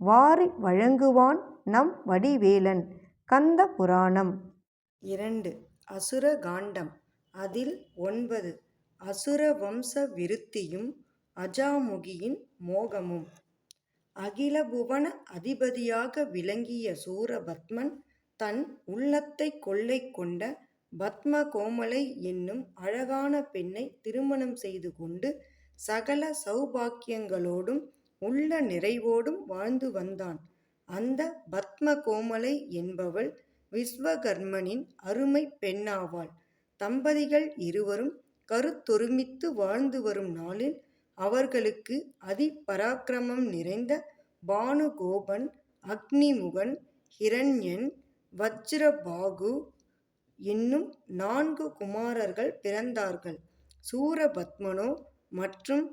வாரி வழங்குவான் நம் வடிவேலன். கந்த புராணம். இரண்டு. அசுர காண்டம். அதில் ஒன்பது. அசுர வம்ச விருத்தியும் அஜாமுகியின் மோகமும். அகில புவன அதிபதியாக விளங்கிய சூரபத்மன் தன் உள்ளத்தை கொள்ளை கொண்ட பத்ம கோமலை என்னும் அழகான பெண்ணை திருமணம் செய்து கொண்டு சகல சௌபாக்கியங்களோடும் உள்ள நிறைவோடும் வாழ்ந்து வந்தான். அந்த பத்ம கோமலை என்பவள் விஸ்வகர்மனின் அருமை பெண்ணாவாள். தம்பதிகள் இருவரும் கருத்தொருமித்து வாழ்ந்து வரும் நாளில் அவர்களுக்கு அதி பராக்கிரமம் நிறைந்த பானுகோபன் அக்னிமுகன் ஹிரண்யன் வஜ்ரபாகு என்னும் நான்கு குமாரர்கள் பிறந்தார்கள். சூரபத்மனோ மற்றும்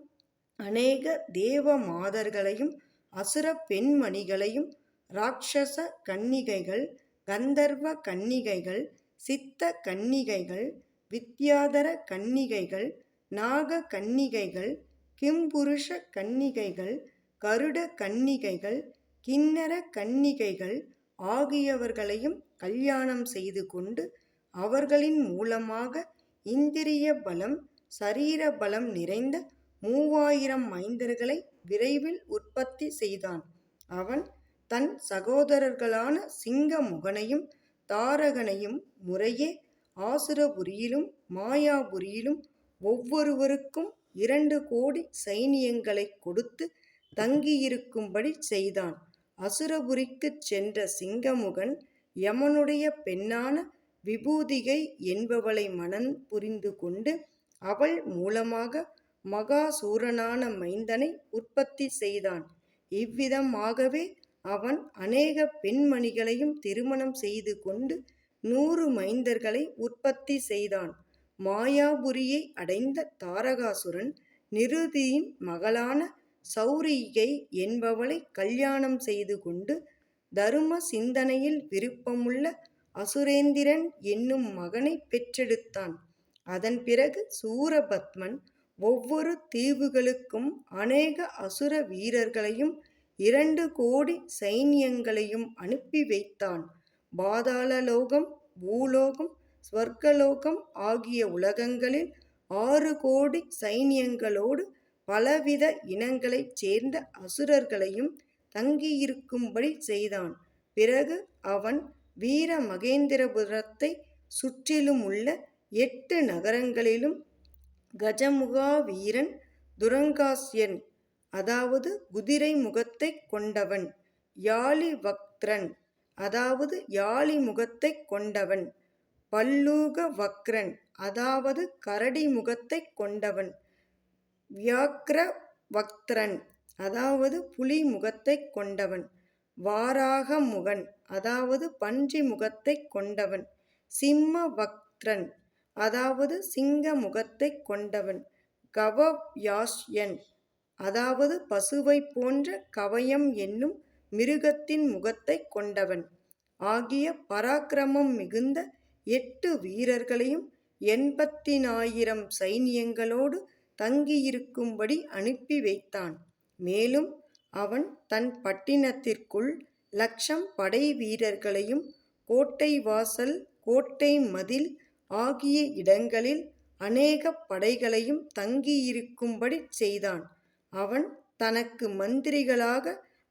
அநேக தேவ மாதர்களையும் அசுர பெண்மணிகளையும் ராட்சச கன்னிகைகள் கந்தர்வ கன்னிகைகள் சித்த கன்னிகைகள் வித்யாதர கன்னிகைகள் நாக கன்னிகைகள் கிம்புருஷ கன்னிகைகள் கருட கன்னிகைகள் கிண்ணற கன்னிகைகள் ஆகியவர்களையும் கல்யாணம் செய்து கொண்டு அவர்களின் மூலமாக இந்திரிய பலம் சரீர பலம் நிறைந்த மூவாயிரம் மைந்தர்களை விரைவில் உற்பத்தி செய்தான். அவன் தன் சகோதரர்களான சிங்கமுகனையும் தாரகனையும் முறையே ஆசுரபுரியிலும் மாயாபுரியிலும் ஒவ்வொருவருக்கும் இரண்டு கோடி சைனியங்களை கொடுத்து தங்கியிருக்கும்படி செய்தான். அசுரபுரிக்குச் சென்ற சிங்கமுகன் யமனுடைய பெண்ணான விபூதிகை என்பவளை மனம் புரிந்து கொண்டு அவள் மூலமாக மகாசூரனான மைந்தனை உற்பத்தி செய்தான். இவ்விதமாகவே அவன் அநேக பெண்மணிகளையும் திருமணம் செய்து கொண்டு நூறு மைந்தர்களை உற்பத்தி செய்தான். மாயாபுரியை அடைந்த தாரகாசுரன் நிருதியின் மகளான சௌரியை என்பவளை கல்யாணம் செய்து கொண்டு தரும சிந்தனையில் விருப்பமுள்ள அசுரேந்திரன் என்னும் மகனை பெற்றெடுத்தான். அதன் பிறகு சூரபத்மன் ஒவ்வொரு தீவுகளுக்கும் அநேக அசுர வீரர்களையும் இரண்டு கோடி சைன்யங்களையும் அனுப்பி வைத்தான். பாதாளலோகம் பூலோகம் ஸ்வர்கலோகம் ஆகிய உலகங்களில் ஆறு கோடி சைன்யங்களோடு பலவித இனங்களைச் சேர்ந்த அசுரர்களையும் தங்கியிருக்கும்படி செய்தான். பிறகு அவன் வீர மகேந்திரபுரத்தை சுற்றிலுமுள்ள எட்டு நகரங்களிலும் கஜமுகா வீரன் துரங்காஸ்யன். அதாவது குதிரை முகத்தைக் கொண்டவன். யாளிவக்த்ரன் அதாவது யாழி முகத்தை கொண்டவன். பல்லூக வக்ரன். அதாவது கரடி முகத்தைக் கொண்டவன். வியாக்ரவக்த்ரன் அதாவது புலி முகத்தை கொண்டவன். வாராகமுகன் அதாவது பன்றி முகத்தை கொண்டவன். சிம்மவக்த்ரன் அதாவது சிங்க முகத்தை கொண்டவன். கவவ்யாஸ்யன். அதாவது பசுவை போன்ற கவயம் என்னும் மிருகத்தின் முகத்தைக் கொண்டவன். ஆகிய பராக்கிரமம் மிகுந்த எட்டு வீரர்களையும் எண்பத்தினாயிரம் சைனியங்களோடு தங்கியிருக்கும்படி அனுப்பி வைத்தான். மேலும் அவன் தன் பட்டினத்திற்குள் லட்சம் படை வீரர்களையும் கோட்டை வாசல் கோட்டை மதில் ஆகிய இடங்களில் அநேக படைகளையும் தங்கியிருக்கும்படி செய்தான். அவன் தனக்கு மந்திரிகளாக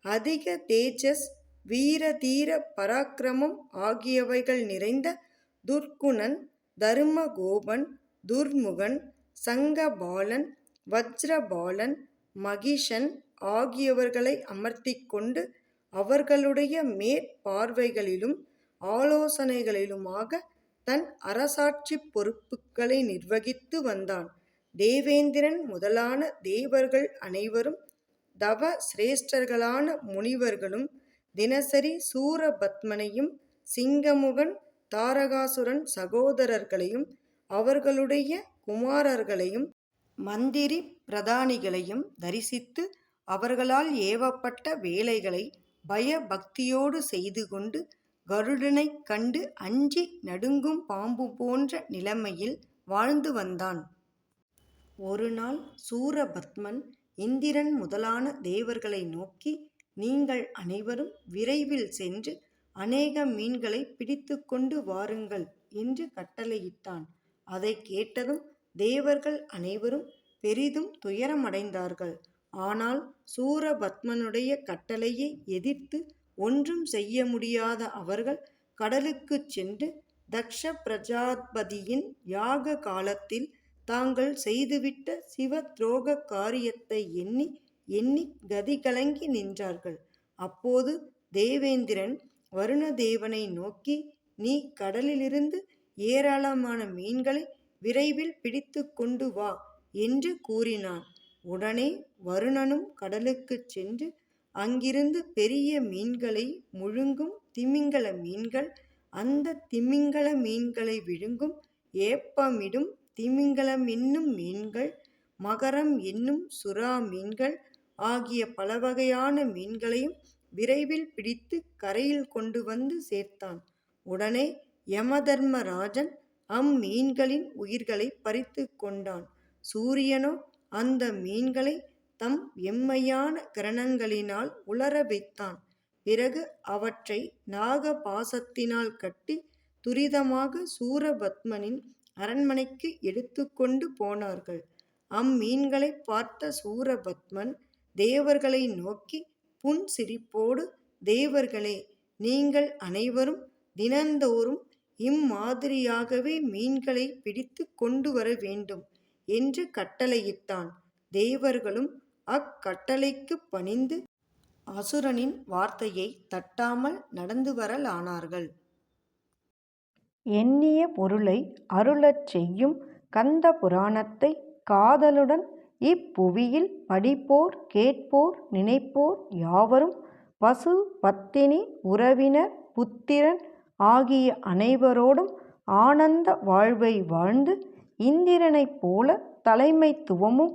அதிக தேஜஸ் வீர தீர பராக்கிரமம் ஆகியவைகள் நிறைந்த துர்க்குணன் தருமகோபன் துர்முகன் சங்கபாலன் வஜ்ரபாலன் மகிஷன் ஆகியவர்களை அமர்த்தி கொண்டு அவர்களுடைய மேற்பார்வைகளிலும் ஆலோசனைகளிலுமாக தன் அரசாட்சி பொறுப்புகளை நிர்வகித்து வந்தான். தேவேந்திரன் முதலான தேவர்கள் அனைவரும் தவ சிரேஷ்டர்களான முனிவர்களும் தினசரி சூரபத்மனையும் சிங்கமுகன் தாரகாசுரன் சகோதரர்களையும் அவர்களுடைய குமாரர்களையும் மந்திரி பிரதானிகளையும் தரிசித்து அவர்களால் ஏவப்பட்ட வேலைகளை பயபக்தியோடு செய்து கொண்டு கருடனைக் கண்டு அஞ்சி நடுங்கும் பாம்பு போன்ற நிலைமையில் வாழ்ந்து வந்தான். ஒரு நாள் சூரபத்மன் இந்திரன் முதலான தேவர்களை நோக்கி நீங்கள் அனைவரும் விரைவில் சென்று அநேக மீன்களை பிடித்து கொண்டு வாருங்கள் என்று கட்டளையிட்டான். அதைக் கேட்டதும் தேவர்கள் அனைவரும் பெரிதும் துயரமடைந்தார்கள். ஆனால் சூரபத்மனுடைய கட்டளையை எதிர்த்து ஒன்றும் செய்ய முடியாத அவர்கள் கடலுக்குச் சென்று தக்ஷ பிரஜாபதியின் யாக காலத்தில் தாங்கள் செய்துவிட்ட சிவ துரோக காரியத்தை எண்ணி எண்ணி கதிகலங்கி நின்றார்கள். அப்போது தேவேந்திரன் வருணதேவனை நோக்கி நீ கடலிலிருந்து ஏராளமான மீன்களை விரைவில் பிடித்து கொண்டு வா என்று கூறினான். உடனே வருணனும் கடலுக்குச் சென்று அங்கிருந்து பெரிய மீன்களை முழுங்கும் திமிங்கல மீன்கள் அந்த திமிங்கல மீன்களை விழுங்கும் ஏப்பமிடும் திமிங்கலமென்னும் மீன்கள் மகரம் என்னும் சுறா மீன்கள் ஆகிய பலவகையான மீன்களையும் விரைவில் பிடித்து கரையில் கொண்டு வந்து சேர்த்தான். உடனே யமதர்மராஜன் அம்மீன்களின் உயிர்களைப் பறித்து கொண்டான். சூரியனோ அந்த மீன்களை தம் எம்மையான கிரணங்களினால் உலர வைத்தான். பிறகு அவற்றை நாக பாசத்தினால் கட்டி துரிதமாக சூரபத்மனின் அரண்மனைக்கு எடுத்துக்கொண்டு போனார்கள். அம்மீன்களைப் பார்த்த சூரபத்மன் தேவர்களை நோக்கி புன் சிரிப்போடு தேவர்களே நீங்கள் அனைவரும் தினந்தோறும் இம்மாதிரியாகவே மீன்களைப் பிடித்துக் கொண்டுவர வேண்டும் என்று கட்டளையிட்டான். தேவர்களும் அக்கட்டளைக்குப் பணிந்து அசுரனின் வார்த்தையைத் தட்டாமல் நடந்து வரலானார்கள். எண்ணிய பொருளை அருளச் செய்யும் கந்த புராணத்தைக் காதலுடன் இப்புவியில் படிப்போர் கேட்போர் நினைப்போர் யாவரும் பசு பத்தினி உறவினர் புத்திரன் ஆகிய அனைவரோடும் ஆனந்த வாழ்வை வாழ்ந்து இந்திரனைப் போல தலைமைத்துவமும்